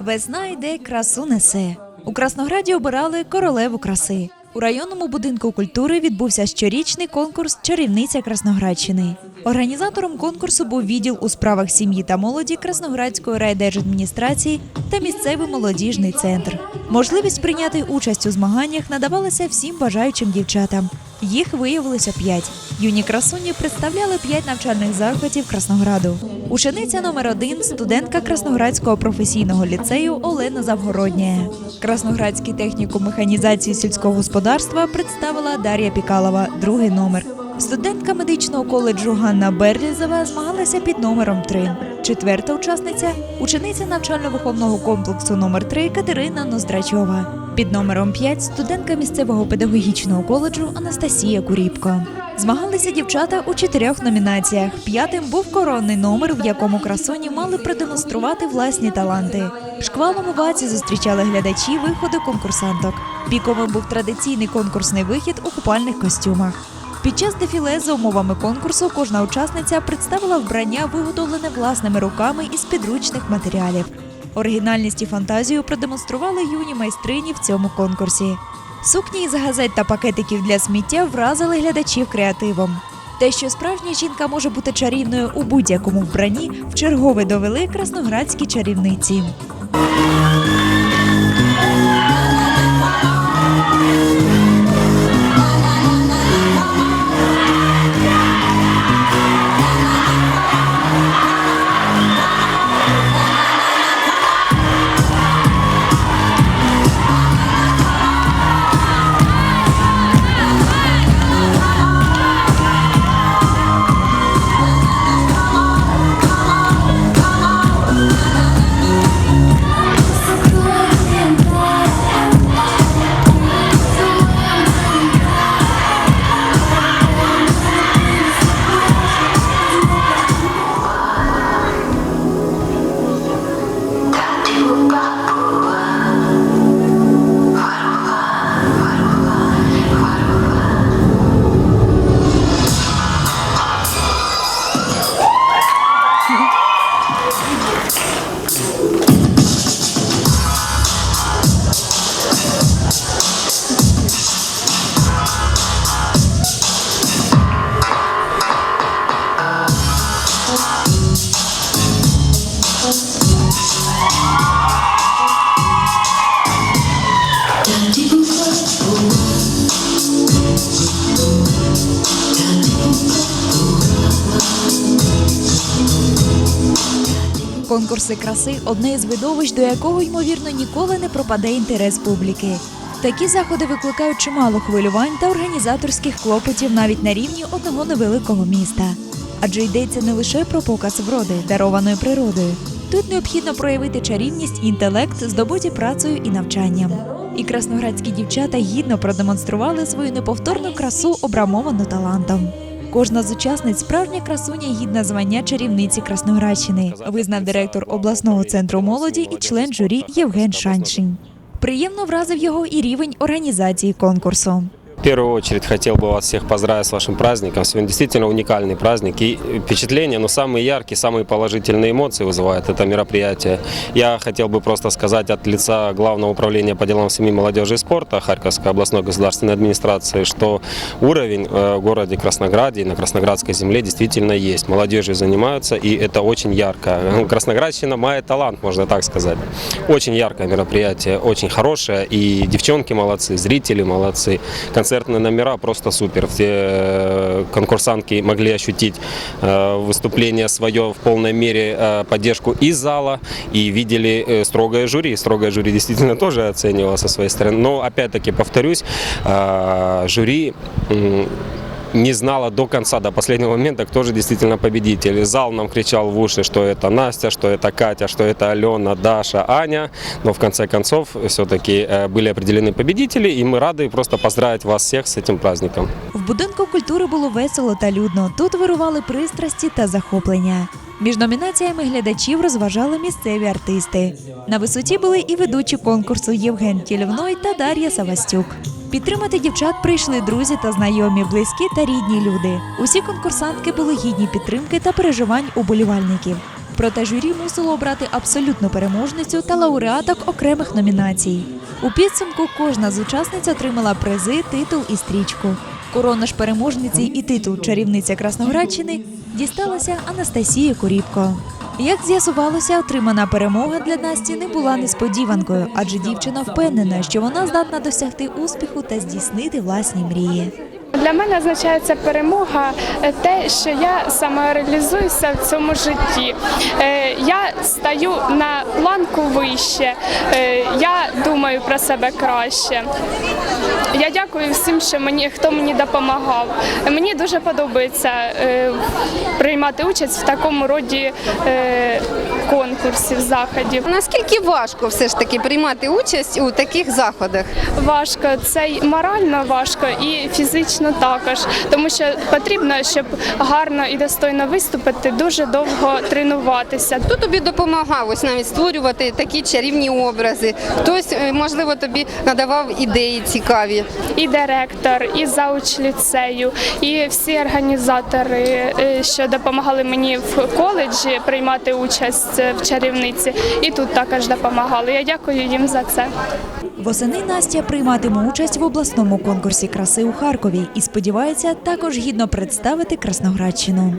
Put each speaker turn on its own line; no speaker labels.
Весна йде, красу несе. У Краснограді обирали королеву краси. У районному будинку культури відбувся щорічний конкурс Чарівниця Красноградщини. Організатором конкурсу був відділ у справах сім'ї та молоді Красноградської райдержадміністрації та місцевий молодіжний центр. Можливість прийняти участь у змаганнях надавалася всім бажаючим дівчатам. Їх виявилося п'ять. Юні красуні представляли п'ять навчальних закладів Краснограду. Учениця номер один студентка Красноградського професійного ліцею Олена Завгородня. Красноградський технікум механізації сільського господарства представила Дар'я Пікалова, другий номер. Студентка медичного коледжу Ганна Берлізова змагалася під номером 3. Четверта учасниця учениця навчально-виховного комплексу номер 3 Катерина Ноздрачова. Під номером 5 студентка місцевого педагогічного коледжу Анастасія Куріпко. Змагалися дівчата у чотирьох номінаціях. П'ятим був коронний номер, в якому красуні мали продемонструвати власні таланти. Шквалом овацій зустрічали глядачі виходу конкурсанток. Піковим був традиційний конкурсний вихід у купальних костюмах. Під час дефіле за умовами конкурсу кожна учасниця представила вбрання, виготовлене власними руками із підручних матеріалів. Оригінальність і фантазію продемонстрували юні майстрині в цьому конкурсі. Сукні із газет та пакетиків для сміття вразили глядачів креативом. Те, що справжня жінка може бути чарівною у будь-якому вбранні, вчергове довели красноградські чарівниці. Конкурси краси одне із видовищ, до якого ймовірно ніколи не пропаде інтерес публіки. Такі заходи викликають чимало хвилювань та організаторських клопотів навіть на рівні одного невеликого міста. Адже йдеться не лише про показ вроди, дарованої природою. Тут необхідно проявити чарівність інтелект, здобуті працею і навчанням. І красноградські дівчата гідно продемонстрували свою неповторну красу, обрамовану талантом. Кожна з учасниць справжня красуня гідна звання чарівниці Красноградщини, визнав директор обласного центру молоді і член журі Євген Шаншин. Приємно вразив його і рівень організації конкурсу.
В первую очередь хотел бы вас всех поздравить с вашим праздником. Сегодня действительно уникальный праздник. И впечатления, но самые яркие, самые положительные эмоции вызывает это мероприятие. Я хотел бы просто сказать от лица Главного управления по делам семьи, молодежи и спорта Харьковской областной государственной администрации, что уровень э, в городе Краснограде и на Красноградской земле действительно есть. Молодежью занимаются, и это очень ярко. Красноградщина мает талант, можно так сказать. Очень яркое мероприятие, очень хорошее. И девчонки молодцы, зрители молодцы. Концертные номера просто супер. Все э, конкурсантки могли ощутить э, выступление свое в полной мере, э, поддержку из зала и видели строгое жюри. Строгое жюри действительно тоже оценивало со своей стороны. Но опять-таки повторюсь, жюри не знала до конца, до последнего момента, кто же действительно победитель. Зал нам кричал в уши, что это Настя, что это Катя, что это Алена, Даша, Аня. Но в конце концов все-таки были определены победители, и мы рады просто поздравить вас всех с этим праздником.
В будинку культури було весело та людно. Тут вирували пристрасті та захоплення. Між номінаціями глядачів розважали місцеві артисти. На висоті були і ведучі конкурсу Євген Тільовной та Дар'я Савастюк. Підтримати дівчат прийшли друзі та знайомі, близькі та рідні люди. Усі конкурсантки були гідні підтримки та переживань уболівальників. Проте журі мусило обрати абсолютну переможницю та лауреаток окремих номінацій. У підсумку кожна з учасниць отримала призи, титул і стрічку. Корона ж переможниці і титул чарівниця Красноградщини дісталася Анастасії Куріпко. Як з'ясувалося, отримана перемога для Насті не була несподіванкою, адже дівчина впевнена, що вона здатна досягти успіху та здійснити власні мрії.
Для мене означає ця перемога е, те, що я самореалізуюся в цьому житті. Е, Я стаю на планку вище, Е, я думаю про себе краще. Я дякую всім, що мені хто мені допомагав. Мені дуже подобається приймати участь в такому роді конкурсів, заходів.
Наскільки важко все ж таки приймати участь у таких заходах?
Важко, це й морально важко і фізично також, тому що потрібно, щоб гарно і достойно виступити, дуже довго тренуватися.
Хто тобі допомагав ось навіть створювати такі чарівні образи? Хтось, е, можливо, тобі надавав ідеї цікаві.
І директор, і зауч ліцею, і всі організатори, е, що допомагали мені в коледжі приймати участь в чарівниці, і тут також допомагали. Я дякую їм за це.
Восени Настя прийматиме участь в обласному конкурсі краси у Харкові і сподівається також гідно представити Красноградщину.